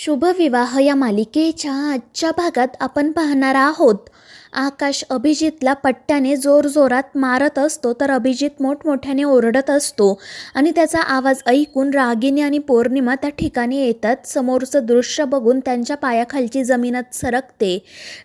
शुभविवाह या मालिकेच्या आजच्या भागात आपण पाहणार आहोत. आकाश अभिजितला पट्ट्याने जोरजोरात मारत असतो तर अभिजित मोठमोठ्याने ओरडत असतो आणि त्याचा आवाज ऐकून रागिनी आणि पौर्णिमा त्या ठिकाणी येतात. समोरचं दृश्य बघून त्यांच्या पायाखालची जमीनच सरकते.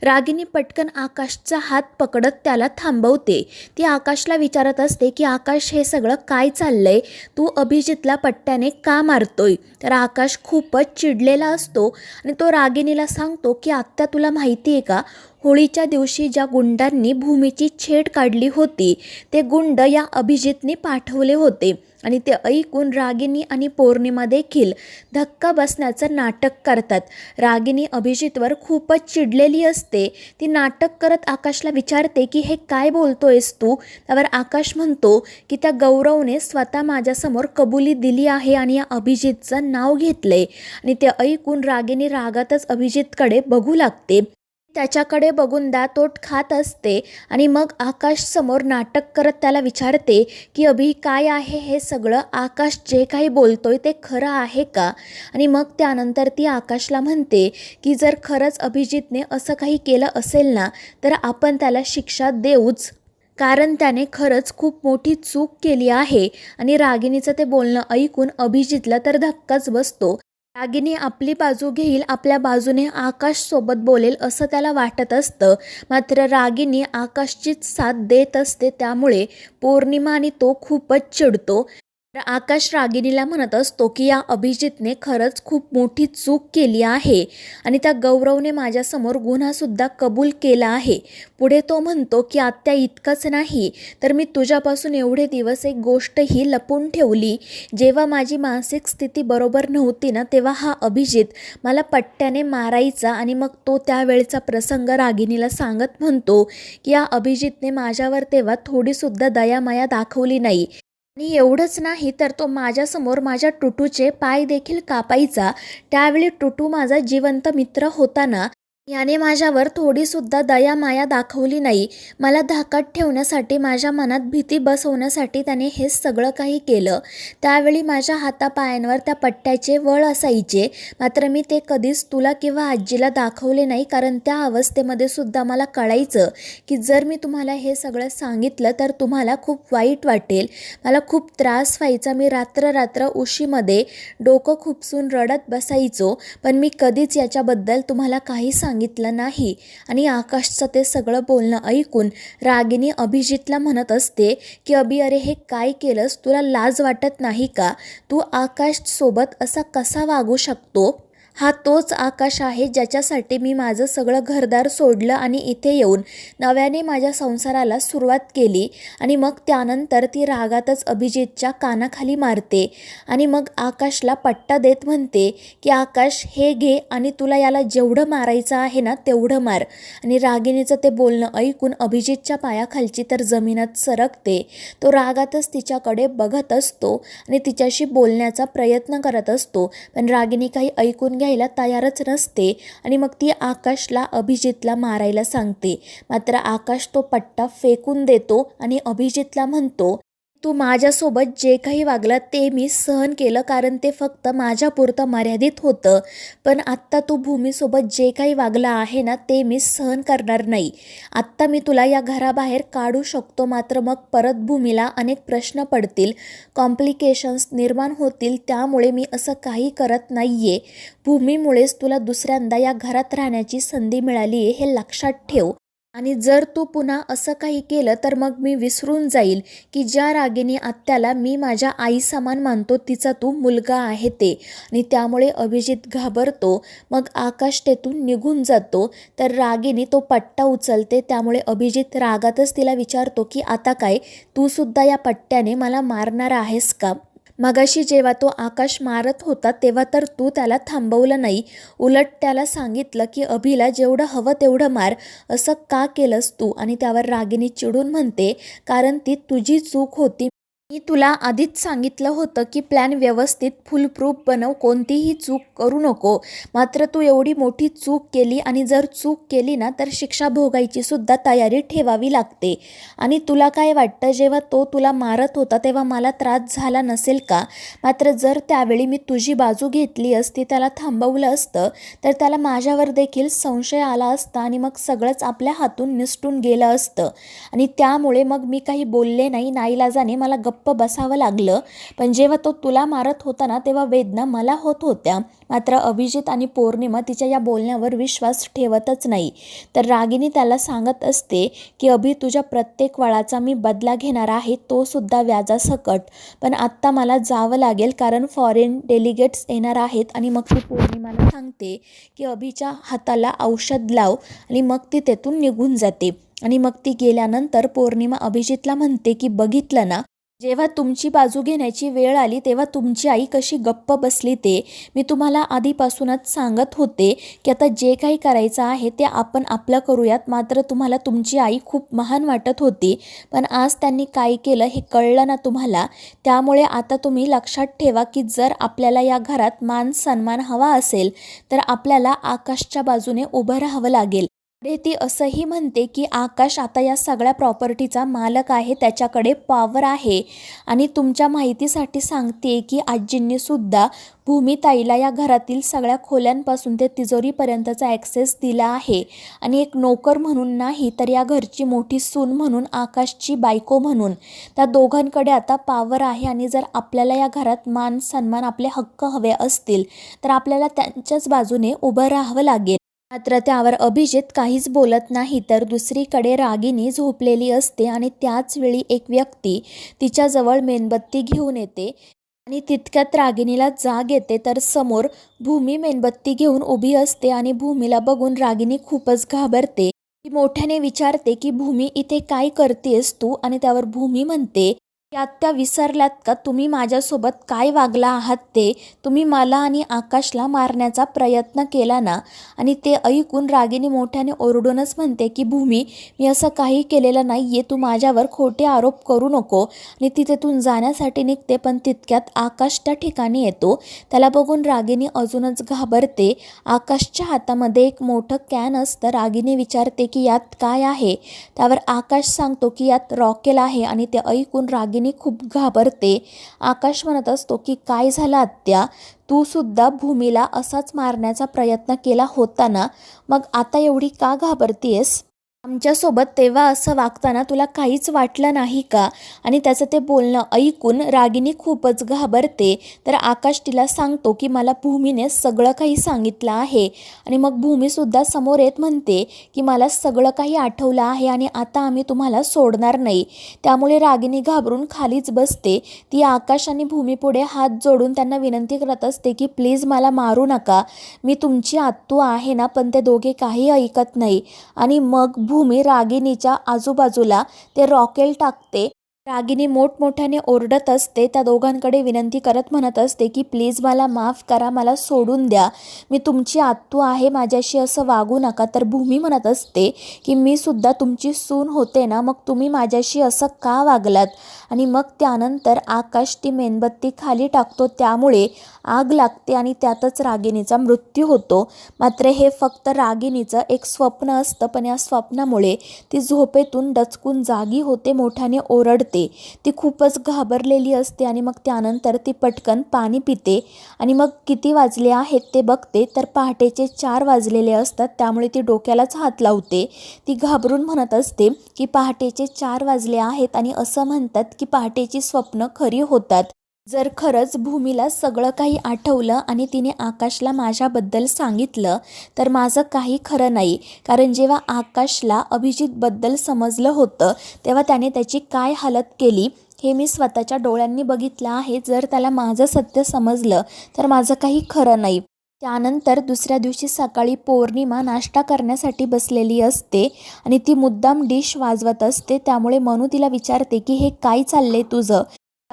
रागिनी पटकन आकाशचा हात पकडत त्याला थांबवते. ती आकाशला विचारत असते की आकाश हे सगळं काय चाललंय? तू अभिजितला पट्ट्याने का मारतोय? तर आकाश खूपच चिडलेला असतो आणि तो रागिनीला सांगतो की आत्ता तुला माहिती आहे का? होळीच्या दिवशी ज्या गुंडांनी भूमीची छेड काढली होती ते गुंड या अभिजितने पाठवले होते. आणि ते ऐकून रागिनी आणि पौर्णिमा देखील धक्का बसण्याचं नाटक करतात. रागिनी अभिजितवर खूपच चिडलेली असते. ती नाटक करत आकाशला विचारते की हे काय बोलतोयस तू? त्यावर आकाश म्हणतो की त्या गौरवने स्वतः माझ्यासमोर कबुली दिली आहे आणि या अभिजितचं नाव घेतलंय. आणि ते ऐकून रागिनी रागातच अभिजितकडे बघू लागते. त्याच्याकडे बघून दातोट खात असते आणि मग आकाश समोर नाटक करत त्याला विचारते की अभि काय आहे हे सगळं? आकाश जे काही बोलतोय ते खरं आहे का? आणि मग त्यानंतर ती आकाशला म्हणते की जर खरंच अभिजितने असं काही केलं असेल ना तर आपण त्याला शिक्षा देऊच. कारण त्याने खरंच खूप मोठी चूक केली आहे आणि रागिणीचं ते बोलणं ऐकून अभिजितला तर धक्काच बसतो. रागिनी आपली बाजू घेईल आपल्या बाजूने आकाश सोबत बोलेल असं त्याला वाटत असतं. मात्र रागिनी आकाशचीच साथ देत असते त्यामुळे पौर्णिमा आणि तो खूपच चिडतो. तर आकाश रागिनीला म्हणत असतो की या अभिजितने खरंच खूप मोठी चूक केली आहे आणि त्या गौरवने माझ्यासमोर गुन्हासुद्धा कबूल केला आहे. पुढे तो म्हणतो की आत्या इतकंच नाही तर मी तुझ्यापासून एवढे दिवस एक गोष्टही लपून ठेवली. जेव्हा माझी मानसिक स्थिती बरोबर नव्हती ना तेव्हा हा अभिजित मला पट्ट्याने मारायचा आणि मग तो त्यावेळचा प्रसंग रागिनीला सांगत म्हणतो की या अभिजितने माझ्यावर तेव्हा थोडीसुद्धा दयामाया दाखवली नाही. आणि एवढंच नाही तर तो माझ्यासमोर माझ्या टुटूचे पाय देखील कापायचा. त्यावेळी टुटू माझा जिवंत मित्र होता ना याने माझ्यावर थोडीसुद्धा दया माया दाखवली नाही. मला धाकात ठेवण्यासाठी माझ्या मनात भीती बसवण्यासाठी त्याने हे सगळं काही केलं. त्यावेळी माझ्या हातापायांवर त्या पट्ट्याचे वळ असायचे. मात्र मी ते कधीच तुला किंवा आजीला दाखवले नाही कारण त्या अवस्थेमध्ये सुद्धा मला कळायचं की जर मी तुम्हाला हे सगळं सांगितलं तर तुम्हाला खूप वाईट वाटेल. मला खूप त्रास व्हायचा. मी रात्र रात्र उशीमध्ये डोकं खुपसून रडत बसायचो पण मी कधीच याच्याबद्दल तुम्हाला काही सांगितलं नाही. आणि आकाशचं ते सगळं बोलणं ऐकून रागिनी अभिजितला म्हणत असते की अभि अरे हे काय केलंस? तुला लाज वाटत नाही का? तू आकाशसोबत असा कसा वागू शकतो? हा तोच आकाश आहे ज्याच्यासाठी मी माझं सगळं घरदार सोडलं आणि इथे येऊन नव्याने माझ्या संसाराला सुरुवात केली आणि मग त्यानंतर ती रागातच अभिजितच्या कानाखाली मारते आणि मग आकाशला पट्टा देत म्हणते की आकाश हे घे आणि तुला याला जेवढं मारायचं आहे ना तेवढं मार. आणि रागिणीचं ते बोलणं ऐकून अभिजितच्या पायाखालची तर जमिनात सरकते. तो रागातच तिच्याकडे बघत असतो आणि तिच्याशी बोलण्याचा प्रयत्न करत असतो. पण रागिनी काही ऐकून घ्यायला तयारच नसते आणि मग ती आकाशला अभिजितला मारायला सांगते. मात्र आकाश तो पट्टा फेकून देतो आणि अभिजितला म्हणतो तू माझ्यासोबत जे काही वागलं ते मी सहन केलं कारण ते फक्त माझ्यापुरतं मर्यादित होतं. पण आत्ता तू भूमीसोबत जे काही वागलं आहे ना ते मी सहन करणार नाही. आत्ता मी तुला या घराबाहेर काढू शकतो मात्र मग परत भूमीला अनेक प्रश्न पडतील. कॉम्प्लिकेशन्स निर्माण होतील त्यामुळे मी असं काही करत नाही आहे भूमीमुळेच तुला दुसऱ्यांदा या घरात राहण्याची संधी मिळाली आहे हे लक्षात ठेव. आणि जर तू पुन्हा असं काही केलं तर मग मी विसरून जाईल की ज्या रागिनी आत्याला मी माझ्या आई समान मानतो तिचा तू मुलगा आहे ते. आणि त्यामुळे अभिजित घाबरतो मग आकाश तेथून निघून जातो. तर रागिनी तो पट्टा उचलते त्यामुळे अभिजित रागातच तिला विचारतो की आता काय? तूसुद्धा या पट्ट्याने मला मारणार आहेस का? मगाशी जेव्हा तो आकाश मारत होता तेव्हा तर तू त्याला थांबवलं नाही. उलट त्याला सांगितलं की अभिला जेवढं हवं तेवढं मार. असं का केलंस तू? आणि त्यावर रागिनी चिडून म्हणते कारण ती तुझी चूक होती मी तुला आधीच सांगितलं होतं की प्लॅन व्यवस्थित फुलप्रूफ बनव कोणतीही चूक करू नको. मात्र तू एवढी मोठी चूक केली आणि जर चूक केली ना तर शिक्षा भोगायची सुद्धा तयारी ठेवावी लागते. आणि तुला काय वाटतं जेव्हा तो तुला मारत होता तेव्हा मला त्रास झाला नसेल का? मात्र जर त्यावेळी मी तुझी बाजू घेतली असती त्याला थांबवलं असतं तर त्याला माझ्यावर देखील संशय आला असता आणि मग सगळंच आपल्या हातून निसटून गेलं असतं. आणि त्यामुळे मग मी काही बोलले नाही नाईलाजाने मला गप्प बसावं लागलं. पण जेव्हा तो तुला मारत होता ना तेव्हा वेदना मला होत होत्या. मात्र अभिजित आणि पौर्णिमा तिच्या या बोलण्यावर विश्वास ठेवतच नाही. तर रागिनी त्याला सांगत असते की अभि तुझ्या प्रत्येक वळाचा मी बदला घेणार आहे तो सुद्धा व्याजासकट. पण आत्ता मला जावं लागेल कारण फॉरेन डेलिगेट्स येणार आहेत आणि मग ती पौर्णिमाला सांगते की अभिच्या हाताला औषध लाव आणि मग ती तेथून निघून जाते. आणि मग ती गेल्यानंतर पौर्णिमा अभिजितला म्हणते की बघितलं ना जेव्हा तुमची बाजू घेण्याची वेळ आली तेव्हा तुमची आई कशी गप्प बसली ते मी तुम्हाला आधीपासूनच सांगत होते की आता जे काही करायचं आहे ते आपण आपलं करूयात. मात्र तुम्हाला तुमची आई खूप महान वाटत होती पण आज त्यांनी काय केलं हे कळलं ना तुम्हाला? त्यामुळे आता तुम्ही लक्षात ठेवा की जर आपल्याला या घरात मान सन्मान हवा असेल तर आपल्याला आकाशच्या बाजूने उभं राहावं लागेल. पुढे ती असंही म्हणते की आकाश आता या सगळ्या प्रॉपर्टीचा मालक आहे त्याच्याकडे पॉवर आहे. आणि तुमच्या माहितीसाठी सांगते की आजींनी सुद्धा भूमिताईला या घरातील सगळ्या खोल्यांपासून ते तिजोरीपर्यंतचा ॲक्सेस दिला आहे. आणि एक नोकर म्हणून नाही तर या घरची मोठी सून म्हणून आकाशची बायको म्हणून. त्या दोघांकडे आता पावर आहे आणि जर आपल्याला या घरात मान सन्मान आपले हक्क हवे असतील तर आपल्याला त्यांच्याच बाजूने उभं राहावं लागेल. मात्र त्यावर अभिजित काहीच बोलत नाही तर दुसरीकडे रागिनी झोपलेली असते आणि त्याच वेळी एक व्यक्ती तिच्याजवळ मेणबत्ती घेऊन येते. आणि तितक्यात रागिणीला जाग येते तर समोर भूमी मेणबत्ती घेऊन उभी असते आणि भूमीला बघून रागिनी खूपच घाबरते. ती मोठ्याने विचारते की भूमी इथे काय करतेस तू? आणि त्यावर भूमी म्हणते यात त्या विसरल्यात का? तुम्ही माझ्यासोबत काय वागला आहात ते? तुम्ही मला आणि आकाशला मारण्याचा प्रयत्न केला ना? आणि ते ऐकून रागिनी मोठ्याने ओरडूनच म्हणते की भूमी मी असं काही केलेलं नाही आहे तू माझ्यावर खोटे आरोप करू नको. आणि तिथेतून जाण्यासाठी निघते पण तितक्यात आकाश त्या ठिकाणी येतो. त्याला बघून रागिनी अजूनच घाबरते. आकाशच्या हातामध्ये एक मोठं कॅन असतं. रागिनी विचारते की यात काय आहे? त्यावर आकाश सांगतो की यात रॉकेल आहे. आणि ते ऐकून रागिनी खूप घाबरते. आकाश म्हणत असतो की काय झालं आत्या? तू सुद्धा भूमीला असाच मारण्याचा प्रयत्न केला होता ना? मग आता एवढी का घाबरतीयस? आमच्यासोबत तेव्हा असं वागताना तुला काहीच वाटलं नाही का? आणि त्याचं ते बोलणं ऐकून रागिनी खूपच घाबरते. तर आकाश तिला सांगतो की मला भूमीने सगळं काही सांगितलं आहे. आणि मग भूमीसुद्धा समोर येत म्हणते की मला सगळं काही आठवलं आहे आणि आता आम्ही तुम्हाला सोडणार नाही. त्यामुळे रागिनी घाबरून खालीच बसते. ती आकाश आणि भूमीपुढे हात जोडून त्यांना विनंती करत असते की प्लीज मला मारू नका. मी तुमची आत्तू आहे ना पण ते दोघे काही ऐकत नाही. आणि मग भूमी रागिणीच्या आजूबाजूला ते रॉकेल टाकते रागिनी मोठमोठ्याने ओरडत असते. त्या दोघांकडे विनंती करत म्हणत असते की प्लीज मला माफ करा मला सोडून द्या. मी तुमची आत्तू आहे माझ्याशी असं वागू नका. तर भूमी म्हणत असते की मी सुद्धा तुमची सून होते ना मग तुम्ही माझ्याशी असं का वागलात? आणि मग त्यानंतर आकाश ती मेणबत्ती खाली टाकतो. त्यामुळे आग लागते आणि त्यातच रागिनीचा मृत्यू होतो. मात्र हे फक्त रागिनीचं एक स्वप्न असतं पण या स्वप्नामुळे ती झोपेतून डचकून जागी होते मोठ्याने ओरडते. ती खूपच घाबरलेली असते आणि मग त्यानंतर ती पटकन पाणी पिते आणि मग किती वाजले आहेत ते बघते तर पहाटेचे चार वाजलेले असतात त्यामुळे ती डोक्यालाच हात लावते. ती घाबरून म्हणत असते की पहाटेचे चार वाजले आहेत आणि असं म्हणतात की पहाटेची स्वप्न खरी होतात. जर खरंच भूमीला सगळं काही आठवलं आणि तिने आकाशला माझ्याबद्दल सांगितलं तर माझं काही खरं नाही. कारण जेव्हा आकाशला अभिजितबद्दल समजलं होतं तेव्हा त्याने त्याची काय हालत केली हे मी स्वतःच्या डोळ्यांनी बघितलं आहे. जर त्याला माझं सत्य समजलं तर माझं काही खरं नाही. त्यानंतर दुसऱ्या दिवशी सकाळी पौर्णिमा नाश्ता करण्यासाठी बसलेली असते आणि ती मुद्दाम डिश वाजवत असते. त्यामुळे मनू तिला विचारते की हे काय चाललंय तुझं?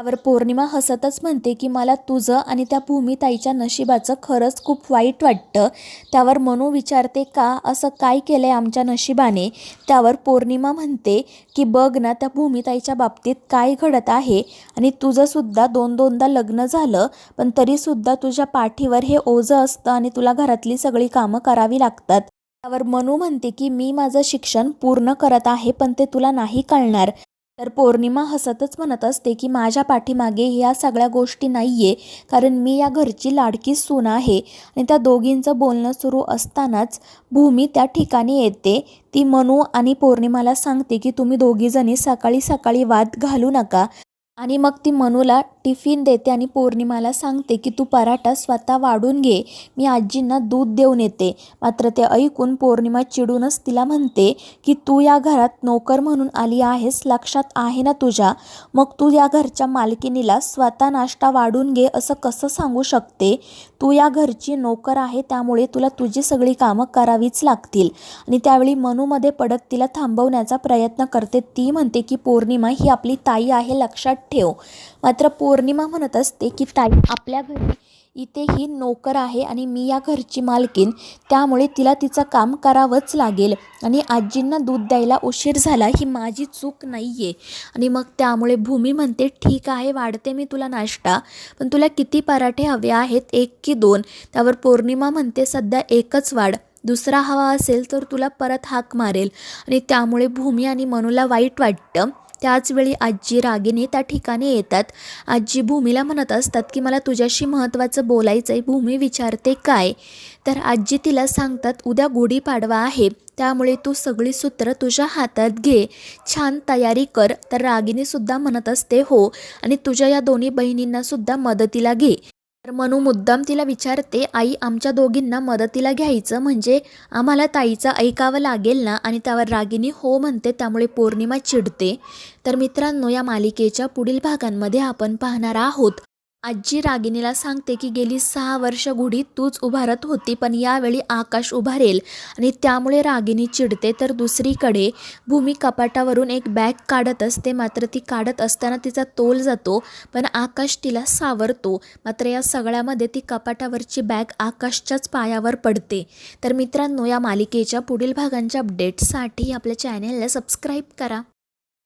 त्यावर पौर्णिमा हसतच म्हणते की मला तुझं आणि त्या भूमिताईच्या नशिबाचं खरंच खूप वाईट वाटतं. त्यावर मनू विचारते का असं काय केलं आहे आमच्या नशिबाने त्यावर पौर्णिमा म्हणते की बघ ना त्या भूमिताईच्या बाबतीत काय घडत आहे आणि तुझंसुद्धा दोन दोनदा लग्न झालं पण तरीसुद्धा तुझ्या पाठीवर हे ओझं असतं आणि तुला घरातली सगळी कामं करावी लागतात. त्यावर मनू म्हणते की मी माझं शिक्षण पूर्ण करत आहे पण ते तुला नाही कळणार. तर पौर्णिमा हसतच म्हणत असते की माझ्या पाठीमागे ह्या सगळ्या गोष्टी नाही आहे कारण मी या घरची लाडकी सून आहे आणि त्या दोघींचं बोलणं सुरू असतानाच भूमी त्या ठिकाणी येते. ती मनू आणि पौर्णिमाला सांगते की तुम्ही दोघीजणी सकाळी सकाळी वाद घालू नका. आणि मग ती मनूला टिफिन देते आणि पौर्णिमाला सांगते की तू पराठा स्वतः वाढून घे मी आजींना दूध देऊन येते. मात्र ते ऐकून पौर्णिमा चिडूनच तिला म्हणते की तू या घरात नोकर म्हणून आली आहेस लक्षात आहे ना तुझ्या? मग तू या घरच्या मालकिनीला स्वतः नाश्ता वाढून घे असं कसं सांगू शकते? तू या घरची नोकर आहे त्यामुळे तुला तुझी सगळी कामं करावीच लागतील. आणि त्यावेळी मनूमध्ये पडत तिला थांबवण्याचा प्रयत्न करते. ती म्हणते की पौर्णिमा ही आपली ताई आहे लक्षात ठेव. मात्र पौर्णिमा म्हणत असते की ताई आपल्या घरी इथे ही नोकर आहे आणि मी या घरची मालकीन त्यामुळे तिला तिचं काम करावंच लागेल आणि आजींना दूध द्यायला उशीर झाला ही माझी चूक नाही आहे आणि मग त्यामुळे भूमी म्हणते ठीक आहे वाढते मी तुला नाश्ता. पण तुला किती पराठे हवे आहेत? एक की दोन. त्यावर पौर्णिमा म्हणते सध्या एकच वाढ. दुसरा हवा असेल तर तुला परत हाक मारेल. आणि त्यामुळे भूमी आणि मनूला वाईट वाटतं. त्याचवेळी आजी रागिनी त्या ठिकाणी येतात. आजी भूमीला म्हणत असतात की मला तुझ्याशी महत्त्वाचं बोलायचं आहे भूमी विचारते काय? तर आजी तिला सांगतात उद्या गुढीपाडवा आहे त्यामुळे तू सगळी सूत्र तुझ्या हातात घे. छान तयारी कर. तर रागिनीसुद्धा म्हणत असते हो. आणि तुझ्या या दोन्ही बहिणींनासुद्धा मदतीला घे. तर मनू मुद्दाम तिला विचारते आई आमच्या दोघींना मदतीला घ्यायचं म्हणजे आम्हाला ताईचं ऐकावं लागेल ना आणि त्यावर रागिनी हो म्हणते त्यामुळे पौर्णिमा चिडते. तर मित्रांनो या मालिकेच्या पुढील भागांमध्ये आपण पाहणार आहोत. आजी रागिनीला सांगते की गेली सहा वर्ष घुडी तूच उभारत होती पण यावेळी आकाश उभारेल आणि त्यामुळे रागिनी चिडते. तर दुसरीकडे भूमी कपाटावरून एक बॅग काढत असते. मात्र ती काढत असताना तिचा तोल जातो पण आकाश तिला सावरतो. मात्र या सगळ्यामध्ये ती कपाटावरची बॅग आकाशच्याच पायावर पडते. तर मित्रांनो या मालिकेच्या पुढील भागांच्या अपडेट्ससाठी आपल्या चॅनेलला सबस्क्राईब करा.